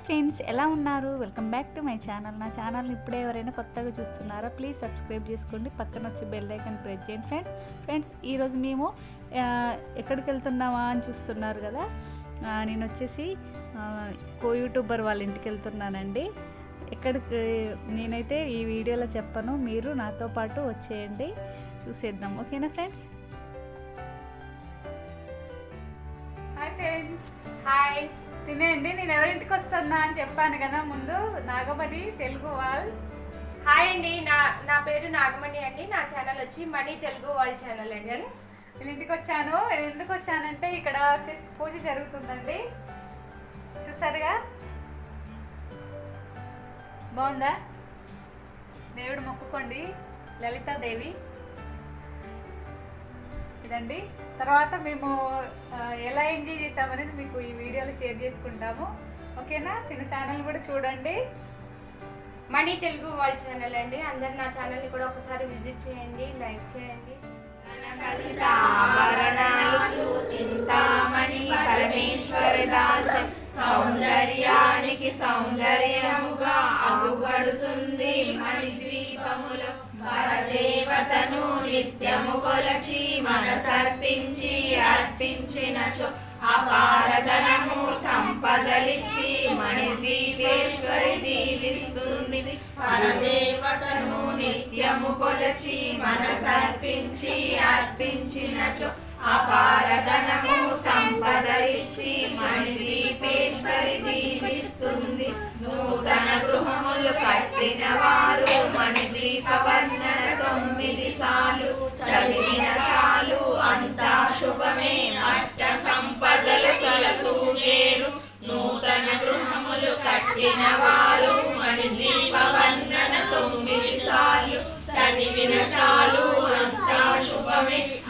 Hi friends ఎలా ఉన్నారు? Welcome back to my channel. నా ఛానల్ని ఇప్పుడే ఎవరైనా కొత్తగా చూస్తున్నారా? ప్లీజ్ సబ్స్క్రైబ్ చేసుకోండి. పక్కన వచ్చి బెల్ ఐకాన్ ప్రెస్ చేయండి ఫ్రెండ్స్ ఫ్రెండ్స్ ఈరోజు మేము ఎక్కడికి వెళ్తున్నామా అని చూస్తున్నారు కదా? నేను వచ్చేసి కో యూట్యూబర్ వాళ్ళ ఇంటికి వెళ్తున్నానండి. ఎక్కడికి నేనైతే ఈ వీడియోలో చెప్పను. మీరు నాతో పాటు వచ్చేయండి. చూసేద్దాం. ఓకేనా ఫ్రెండ్స్? హాయ్ ఫ్రెండ్స్ హాయ్ తినేయండి నేను ఎవరింటికి వస్తున్నా అని చెప్పాను కదా ముందు. నాగమణి తెలుగు వాల్ హాయ్ అండి నా నా పేరు నాగమణి అండి. నా ఛానల్ వచ్చి మణి తెలుగు వరల్డ్ ఛానల్ అండి. వీళ్ళ ఇంటికి వచ్చాను. నేను ఎందుకు వచ్చానంటే ఇక్కడ వచ్చేసి పూజ జరుగుతుందండి. చూసారుగా? బాగుందా? దేవుడు మొక్కుకోండి. లలితాదేవి. ఇదండి. తర్వాత మేము ఎలా ఎంజాయ్ చేసామనేది మీకు ఈ వీడియోలో షేర్ చేసుకుంటాము. ఓకేనా? తిన ఛానల్ కూడా చూడండి. మణి తెలుగు వరల్డ్ ఛానల్ అండి. అందరు నా ఛానల్ని కూడా ఒకసారి విజిట్ చేయండి లైక్ చేయండి. చింతామణి పరమేశ్వర దాచ సౌందర్యానికి సౌందర్యముగా అగుపడుతుంది మణిద్వీపములో. పరదేవతను నిత్యము కొలచి మనసర్పించి అర్పించినచో అపారధనము సంపదలిచ్చి మణిద్వీపేశ్వరి దీవిస్తుంది. పరదేవతను నిత్యము కొలచి మనసర్పించి అర్పించినచో అపారధనము సంపద ఇచ్చి మణిదీపేశ్వరి దీవిస్తుంది నూతన గృహములు కట్టిన వారు మణిద్వీప వర్ణన తొమ్మిది సార్లు చదివిన చాలు అంతా శుభమే. అష్ట సంపదలు కలతూగేరు నూతన గృహములు కట్టిన వారు మణిద్వీప వర్ణన తొమ్మిది సార్లు చదివిన చాలు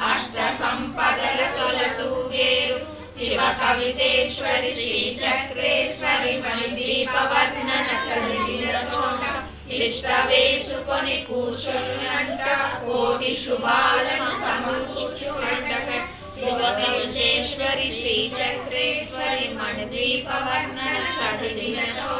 అష్ట సంపదల తొలతూగేరు శివ కవితేశ్వరి శ్రీ చక్రేశ్వరి మణిదీపవర్ణన చదివిన చోట ఇష్ట వేసుకొని కూర్చున్నంట కోటి శుభాలను సమకూర్చునంట శివ కవితేశ్వరి శ్రీ చక్రేశ్వరి మణిదీపవర్ణన చదివిన చోట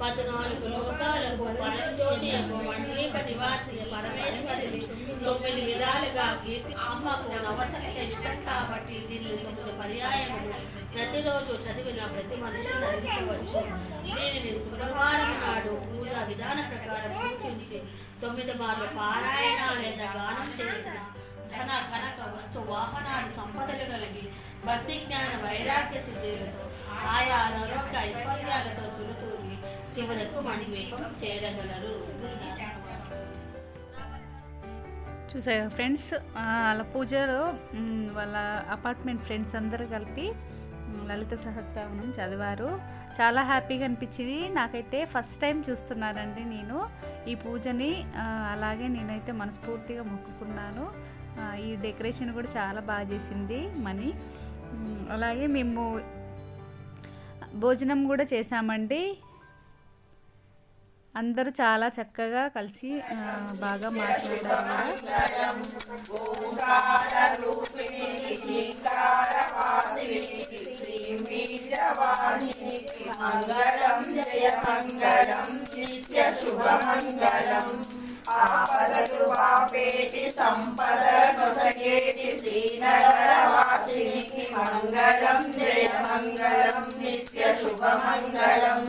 పద్నాలుగు లోకాలకు పరంజ్యోతి మండలీక నివాసి పరమేశ్వరిని తొమ్మిది విధాలుగా కీర్తి అమ్మకు నవసక ఇష్టం కాబట్టి దీనిని తొమ్మిది పర్యాయములు ప్రతిరోజు చదివిన ప్రతి మనిషి ధరించవచ్చు దీనిని శుక్రవారం నాడు పూజా విధాన ప్రకారం పూజించి తొమ్మిది మార్లు పారాయణ లేదా గానం చేసిన ధన కనక వస్తు వాహనాలు సంపదలు కలిగి భక్తి జ్ఞాన వైరాగ్య సిద్ధులతో ఆయా ఆరోగ్య చివరకు మణిద్వీపం చేరగలరు చూసారు ఫ్రెండ్స్? వాళ్ళ పూజలో వాళ్ళ అపార్ట్మెంట్ ఫ్రెండ్స్ అందరూ కలిపి లలిత సహస్రావనం చదివారు. చాలా హ్యాపీగా అనిపించింది. నాకైతే ఫస్ట్ టైం చూస్తున్నానండి నేను ఈ పూజని. అలాగే నేనైతే మనస్ఫూర్తిగా మొక్కుకున్నాను. ఈ డెకరేషన్ కూడా చాలా బాగా చేసింది మనీ అలాగే మేము భోజనం కూడా చేసామండి అందరూ చాలా చక్కగా కలిసి బాగా మాట్లాడారు కూడా. ఆపదలు పాపేటి సంపద నొసగేటి శ్రీనగర మంగళం జయ మంగళం నిత్య శుభమంగళం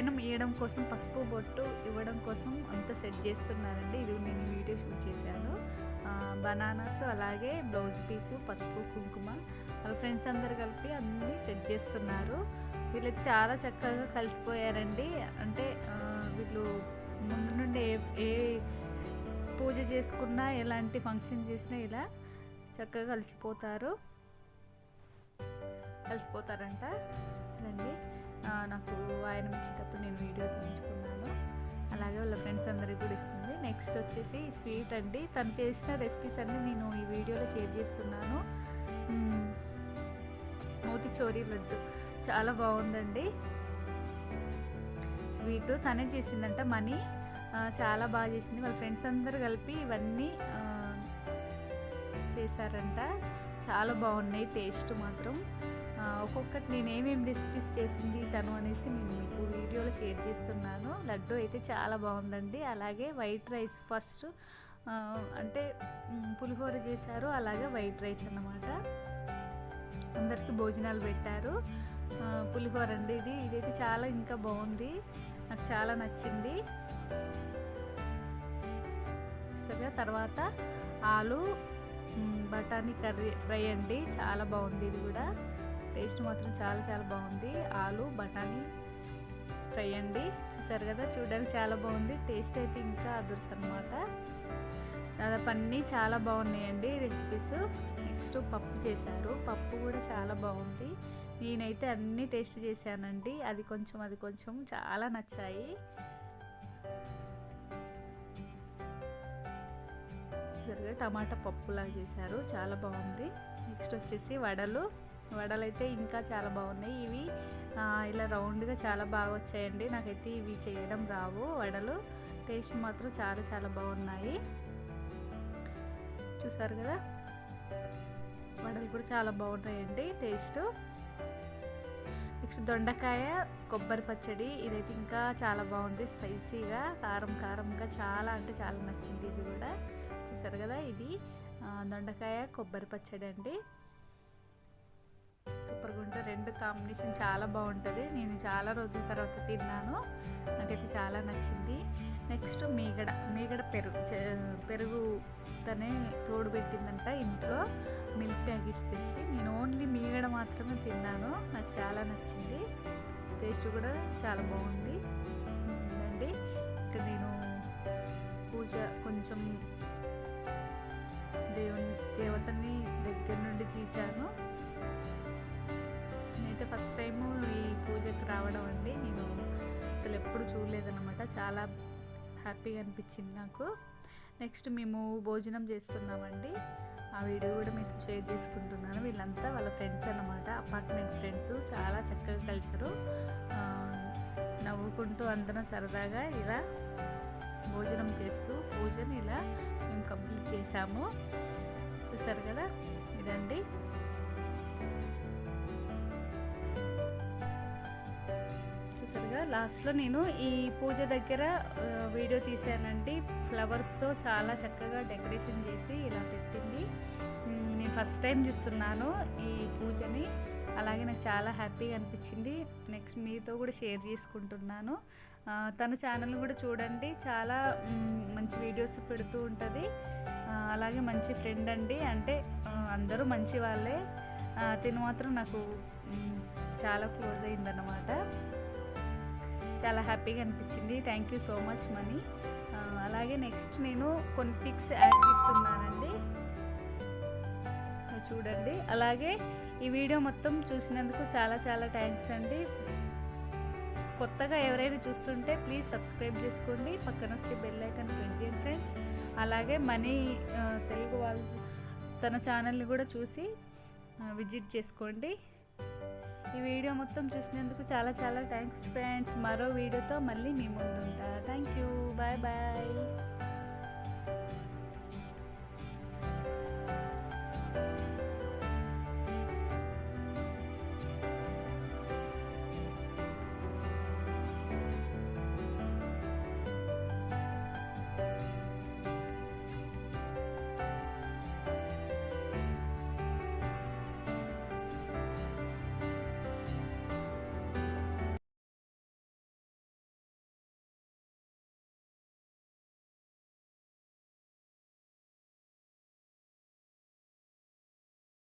వాయనం ఇవ్వడం కోసం పసుపు బొట్టు ఇవ్వడం కోసం అంతా సెట్ చేస్తున్నారండి. ఇది నేను వీడియో షూట్ చేశాను. బనానాస్ అలాగే బ్లౌజ్ పీసు పసుపు కుంకుమ వాళ్ళ ఫ్రెండ్స్ అందరు కలిపి అన్నీ సెట్ చేస్తున్నారు. వీళ్ళైతే చాలా చక్కగా కలిసిపోయారండి. అంటే వీళ్ళు ముందు నుండి ఏ ఏ పూజ చేసుకున్నా ఎలాంటి ఫంక్షన్ చేసినా ఇలా చక్కగా కలిసిపోతారు. కలిసిపోతారంట. ఇదండి. నాకు ఆయన ఇచ్చేటప్పుడు నేను వీడియో తీయించుకున్నాను. అలాగే వాళ్ళ ఫ్రెండ్స్ అందరికి కూడా ఇస్తుంది. నెక్స్ట్ వచ్చేసి స్వీట్ అండి. తను చేసిన రెసిపీస్ అన్నీ నేను ఈ వీడియోలో షేర్ చేస్తున్నాను. మోతిచోరీ లడ్డు. చాలా బాగుందండి. స్వీట్. తనే చేసిందంట మనీ. చాలా బాగా చేసింది. వాళ్ళ ఫ్రెండ్స్ అందరు కలిపి ఇవన్నీ చేశారంట. చాలా బాగున్నాయి టేస్ట్ మాత్రం. ఒక్కొక్కటి నేను ఏమేమి రెసిపీస్ చేసింది తను అనేసి నేను మీకు వీడియోలో షేర్ చేస్తున్నాను. లడ్డు అయితే చాలా బాగుందండి. అలాగే వైట్ రైస్ ఫస్ట్ అంటే పులిహోర చేశారు. అలాగే వైట్ రైస్ అన్నమాట. అందరికీ భోజనాలు పెట్టారు. పులిహోర అండి ఇది. ఇదైతే చాలా ఇంకా బాగుంది. నాకు చాలా నచ్చింది. చూసారుగా? తర్వాత ఆలు బఠానీ కర్రీ ఫ్రై అండి. చాలా బాగుంది ఇది కూడా. టేస్ట్ మాత్రం చాలా చాలా బాగుంది. ఆలు బఠానీ ఫ్రై అండి. చూసారు కదా చూడడానికి చాలా బాగుంది. టేస్ట్ అయితే ఇంకా అదుర్స్ అనమాట దాదాపు అన్నీ చాలా బాగున్నాయండి రెసిపీస్. నెక్స్ట్ పప్పు చేశారు. పప్పు కూడా చాలా బాగుంది. నేనైతే అన్నీ టేస్ట్ చేశానండి. అది కొంచెం అది కొంచెం చాలా నచ్చాయి. చూసారుగా టమాటా పప్పులాగా చేశారు. చాలా బాగుంది. నెక్స్ట్ వచ్చేసి వడలు. వడలు అయితే ఇంకా చాలా బాగున్నాయి. ఇవి ఇలా రౌండ్గా చాలా బాగా వచ్చాయండి. నాకైతే ఇవి చేయడం రావు. వడలు టేస్ట్ మాత్రం చాలా చాలా బాగున్నాయి. చూసారు కదా? వడలు కూడా చాలా బాగున్నాయండి టేస్ట్. నెక్స్ట్ దొండకాయ కొబ్బరి పచ్చడి ఇదైతే ఇంకా చాలా బాగుంది. స్పైసీగా కారం కారంగా చాలా అంటే చాలా నచ్చింది ఇది కూడా. చూసారు కదా ఇది? దొండకాయ కొబ్బరి పచ్చడి అండి సూపర్గా రెండు కాంబినేషన్ చాలా బాగుంటుంది. నేను చాలా రోజుల తర్వాత తిన్నాను. నాకైతే చాలా నచ్చింది. నెక్స్ట్ మీగడ మీగడ పెరుగు చే- పెరుగు తనే తోడు పెట్టిందంట ఇంట్లో. మిల్క్ ప్యాకెట్స్ తెచ్చి నేను ఓన్లీ మీగడ మాత్రమే తిన్నాను. నాకు చాలా నచ్చింది. టేస్ట్ కూడా చాలా బాగుంది. అండి ఇక్కడ నేను పూజ కొంచెం దేవుని దేవతని దగ్గర నుండి తీశాను. నేనైతే ఫస్ట్ టైము ఈ పూజకి రావడం అండి. నేను అసలు ఎప్పుడు చూడలేదన్నమాట. చాలా హ్యాపీగా అనిపించింది నాకు. నెక్స్ట్ మేము భోజనం చేస్తున్నామండి. ఆ వీడియో కూడా మీతో షేర్ చేసుకుంటున్నాను. వీళ్ళంతా వాళ్ళ ఫ్రెండ్స్ అన్నమాట. Apartment friends. చాలా చక్కగా కలిసారు. నవ్వుకుంటూ అందరం సరదాగా ఇలా భోజనం చేస్తూ పూజని ఇలా మేము కంప్లీట్ చేసాము చూసారు కదా? ఇదండి. లాస్ట్లో నేను ఈ పూజ దగ్గర వీడియో తీసానండి ఫ్లవర్స్తో చాలా చక్కగా డెకరేషన్ చేసి ఇలా పెట్టింది. నేను ఫస్ట్ టైం చూస్తున్నాను ఈ పూజని. అలాగే నాకు చాలా హ్యాపీగా అనిపించింది. నెక్స్ట్ మీతో కూడా షేర్ చేసుకుంటున్నాను. తన ఛానల్ కూడా చూడండి. చాలా మంచి వీడియోస్ పెడుతూ ఉంటుంది. అలాగే మంచి ఫ్రెండ్ అండి. అంటే అందరూ మంచి వాళ్ళే. తిను మాత్రం నాకు చాలా క్లోజ్ అయిందన్నమాట. చాలా హ్యాపీగా అనిపించింది. Thank you so much Mani అలాగే నెక్స్ట్ నేను కొన్ని పిక్స్ యాడ్ చేస్తున్నానండి. చూడండి. అలాగే ఈ వీడియో మొత్తం చూసినందుకు చాలా చాలా థ్యాంక్స్ అండి. కొత్తగా ఎవరైనా చూస్తుంటే ప్లీజ్ సబ్స్క్రైబ్ చేసుకోండి. పక్కన వచ్చే బెల్ ఐకాన్ ప్రెస్ చేయండి ఫ్రెండ్స్ అలాగే మనీ తెలుగు వాళ్ళు తన ఛానల్ని కూడా చూసి విజిట్ చేసుకోండి. ఈ వీడియో మొత్తం చూసినందుకు చాలా చాలా థ్యాంక్స్ ఫ్రెండ్స్ మరో వీడియోతో మళ్ళీ మీ ముందు ఉంటా. Thank you bye bye